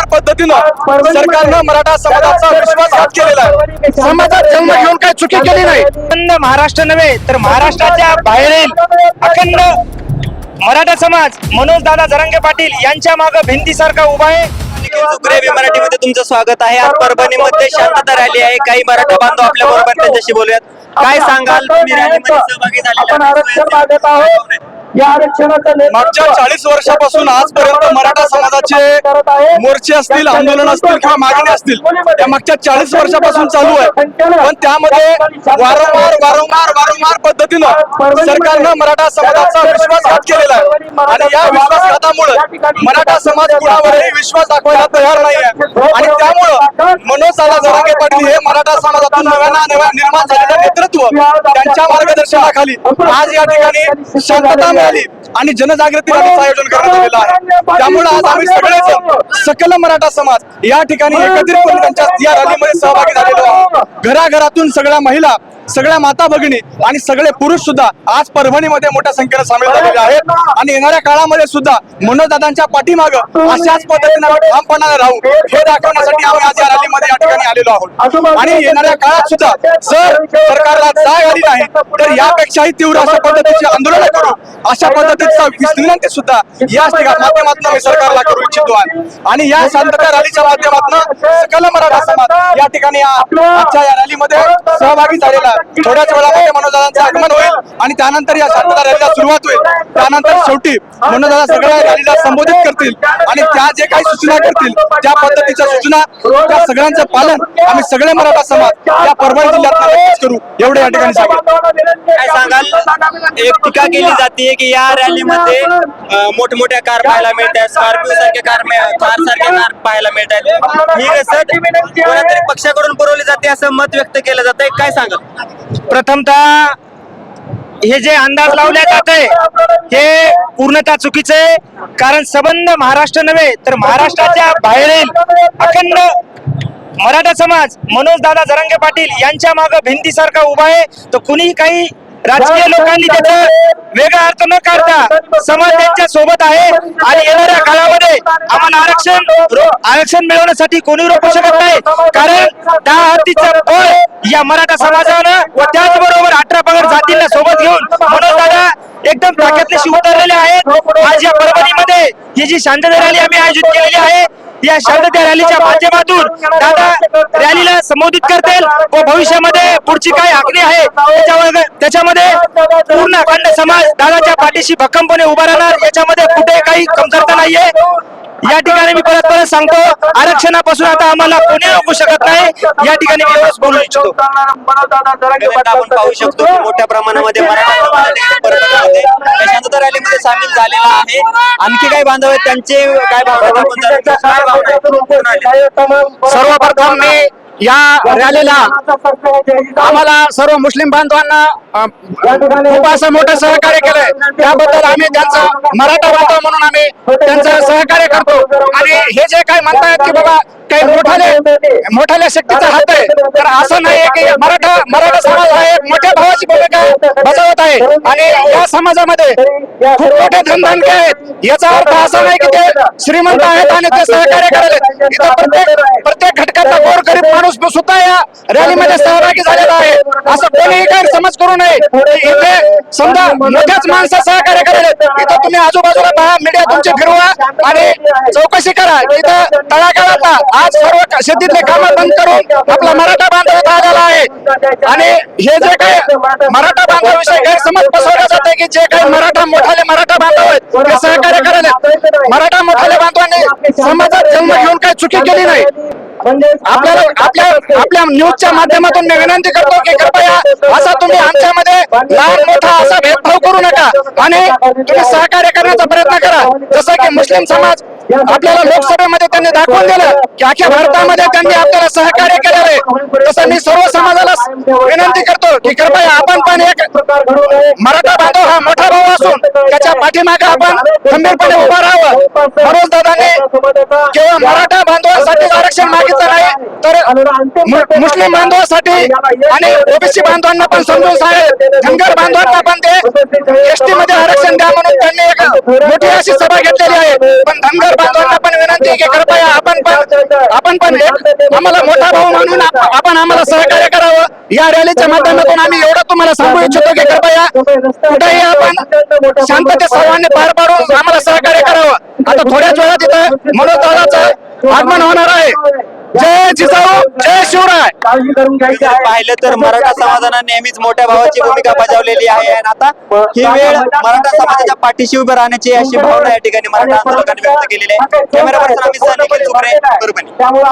वारंवार पद्धतीनं सरकारनं मराठा समाजाचा विश्वासघात केलेला आहे. समाजात जन्म घेऊन काही चुकी केली नाही. अखंड महाराष्ट्र नव्हे तर महाराष्ट्राच्या बाहेरील अखंड मराठा समाज मनोज दादा जरंगे पाटील यांच्या माग भिंतीसारखा उभा आहे. मराठीमध्ये तुमचं स्वागत आहे. आज परभणीमध्ये शांतता रॅली आहे. काही मराठा बांधव आपल्या बरोबर त्यांच्याशी बोलूयात. काय सांगाल? तुम्ही रॅलीमध्ये सहभागी झालेले आहात. या आरक्षणाचा मागच्या चाळीस वर्षापासून आजपर्यंत मराठा समाजाचे मोर्चे असतील आंदोलन असतील किंवा मागणी असतील त्या मागच्या चाळीस वर्षापासून चालू आहे. पण त्यामध्ये वारंवार वारंवार वारंवार पद्धतीनं सरकारनं मराठा समाजाचा विश्वासघात केलेला आहे. आणि या विश्वासघातामुळे मराठा समाज कुणावरही विश्वास दाखवायला तयार नाही आहे आणि त्यामुळं मनोज दादा जरांगे पाटील हे मराठा समाजातून नव्यानं नव्या निर्माण झालेलं नेतृत्व त्यांच्या मार्गदर्शनाखाली आज या ठिकाणी शांतता मिळाली आणि जनजागृती रॅलीचं आयोजन करण्यात आलेलं आहे. त्यामुळे आज आम्ही सगळेच सकल मराठा समाज या ठिकाणी एकत्रितपणे त्यांच्या या रॅलीमध्ये सहभागी झालेलो आहोत. घराघरातून सगळ्या महिला सगळ्या माता भगिनी आणि सगळे पुरुष सुद्धा आज परभणीमध्ये मोठ्या संख्येने सामील झालेले आहेत. आणि येणाऱ्या काळामध्ये सुद्धा मनोजदादांच्या पाठीमाग अशाच पद्धतीने आम्ही ठामपणाने राहू हे दाखवण्यासाठी आम्ही आज या रॅलीमध्ये या ठिकाणी आलेलो आहोत. आणि येणाऱ्या काळात सुद्धा जर सरकारला जाग आली नाही तर यापेक्षाही तीव्र अशा पद्धतीची आंदोलन करू अशा पद्धतीचा विनंती सुद्धा या माध्यमातून आम्ही सरकारला करू इच्छितो आहे आणि या शांतता रॅलीच्या माध्यमातून सकल मराठा समाज या ठिकाणी आजच्या या रॅलीमध्ये सहभागी झालेला थोड्याच वेळामध्ये मनोजदादांचं आगमन होईल आणि त्यानंतर या शांतता रॅलीला सुरुवात होईल. त्यानंतर शेवटी मनोजदादा सगळ्या रॅलीला संबोधित करतील आणि त्या जे काही सूचना करतील त्या पद्धतीच्या सूचना त्या सगळ्यांचं पालन आम्ही सगळे मराठा समाज या परभणी जिल्ह्यात करू. एवढे या ठिकाणी सांगेल काय सांगाल? एक टीका केली जाते की या रॅलीमध्ये मोठमोठ्या कार पाहायला मिळत आहेत स्कॉर्पिओ सारख्या कार कार सारख्या कार पाहायला मिळत आहेत ही रसद कोणातरी पक्षाकडून पुरवली जाते असं मत व्यक्त केलं जात आहे काय सांगाल? प्रथमतः हे जे अंदाज लावले जात आहे हे पूर्णतः चुकीचे कारण संबंध महाराष्ट्र नव्हे तर महाराष्ट्राच्या बाहेरील अखंड मराठा समाज मनोज दादा जरंगे पाटील यांच्या माग भिंतीसारखा उभा आहे. तर कुणीही काही राजकीय लोकांनी त्याचा वेगळा अर्थ न समाज त्यांच्यासोबत आहे आणि येणाऱ्या काळामध्ये आपण आरक्षण आरक्षण मिळवण्यासाठी कोणी रोखू शकत नाही. कारण त्या हत्तीचं फळ या मराठा समाजानं व त्याचबरोबर अठरा पगार जातींना सोबत घेऊन मनोज दादा एकदम ताकदनिशी उतरलेले आहेत. आज या परभणीमध्ये ही जी शांतता रॅली आम्ही आयोजित केलेली आहे. या शांतता रॅलीच्या माध्यमातून दादा रॅलीला संबोधित करतील व भविष्यामध्ये पुढची काय आखणी आहे त्याच्यावर त्याच्यामध्ये पूर्ण अखंड समाज दादाच्या पाठीशी भक्कमपणे उभा राहणार. याच्यामध्ये कुठे काही कमतरता नाहीये. या ठिकाणी मी परत परत सांगतो आरक्षणापासून आता आम्हाला कोणी रोखू शकत नाही. या ठिकाणी मी एवढंच बोलू इच्छितो. आपण पाहू शकतो की मोठ्या प्रमाणामध्ये मराठा शांतता रॅलीमध्ये सामील झालेला आहे. आणखी काही बांधव त्यांचे काय आहेत? सर्वप्रथम मी या रॅलीला आम्हाला सर्व मुस्लिम बांधवांना खूप असं मोठं सहकार्य केलंय. त्याबद्दल आम्ही त्यांचं मराठा बांधव म्हणून आम्ही त्यांचं सहकार्य करतो. आणि हे जे काय म्हणतायत की बाबा काही मोठाले मोठाल्या शक्तीचा हात आहे तर असं नाहीये की मराठा मराठा समाज हा एक मोठ्या भावाची भूमिका बजावत आहे. आणि या समाजामध्ये खूप मोठे धनधानके आहेत. याचा अर्थ असा नाही की ते श्रीमंत आहेत आणि ते सहकार्य करायला इथं प्रत्येक प्रत्येक घटकाचा गोरगरीब माणूस सुद्धा या रॅलीमध्ये सहभागी झालेला आहे असं कोणीही गैरसमज करू नये. इथे समजा मोठ्याच माणसं सहकार्य करायला इथं तुम्ही आजूबाजूला पहा मीडिया तुमची फिरवा आणि चौकशी करा. इथं तळागाळातला आज सर्व शेतीतले कामं बंद करून आपला मराठा बांधव आलेला आहे. आणि हे जे काही मराठा बांधवाविषयी गैरसमज पसरवला जाते की जे काही मराठा मोठाले मराठा बांधव आहेत ते सहकार्य करायला मराठा मोठाले बांधवांनी समाजात जन्म घेऊन काही चुकी केली नाही. आपल्याला आपल्या आपल्या न्यूजच्या माध्यमातून मी विनंती करतो की कृपया असा तुम्ही आमच्यामध्ये लहान मोठा असा भेदभाव करू नका. आणि तुम्ही सहकार्य करण्याचा प्रयत्न करा. जसं की मुस्लिम समाज आपल्याला लोकसभेमध्ये त्यांनी दाखवून दिलं की अख्ख्या भारतामध्ये त्यांनी आपल्याला सहकार्य केलेलं आहे तसं मी सर्व समाजाला विनंती करतो की कृपया आपण पण एक मराठा बांधव हा मोठा भाऊ असून पाठीमागे आपण खंबीरपणे उभा राहावं. मनोज दादांनी केवळ मराठा बांधवांसाठी आरक्षण मागितलं नाही तर मुस्लिम बांधवासाठी आणि ओबीसी बांधवांना पण समजून सांगेल. धनगर बांधवांना पण ते एसटी मध्ये आरक्षण द्या म्हणून त्यांनी एक मोठी अशी सभा घेतलेली आहे. पण धनगर बांधवांना पण विनंती की कृपया आपण पण आपण पण आम्हाला मोठा भाऊ म्हणून आपण आम्हाला सहकार्य करावं. या रॅलीच्या माध्यमातून आम्ही एवढं तुम्हाला सांगू इच्छितो की कृपया कुठेही आपण शांतते सर्वांनी पार पाडू आता थोड्याच वेळात इथे मनोज दादाचं आगमन होणार आहे. जय जिजाऊ जय शिवराय. पाहिलं तर मराठा समाजानं नेहमीच मोठ्या भावाची भूमिका बजावलेली आहे. आणि आता ही वेळ मराठा समाजाच्या पाठीशी उभे राहण्याची अशी भावना या ठिकाणी मराठा आंदोलकांनी व्यक्त केलेली आहे. कॅमेरा पर्सन आम्ही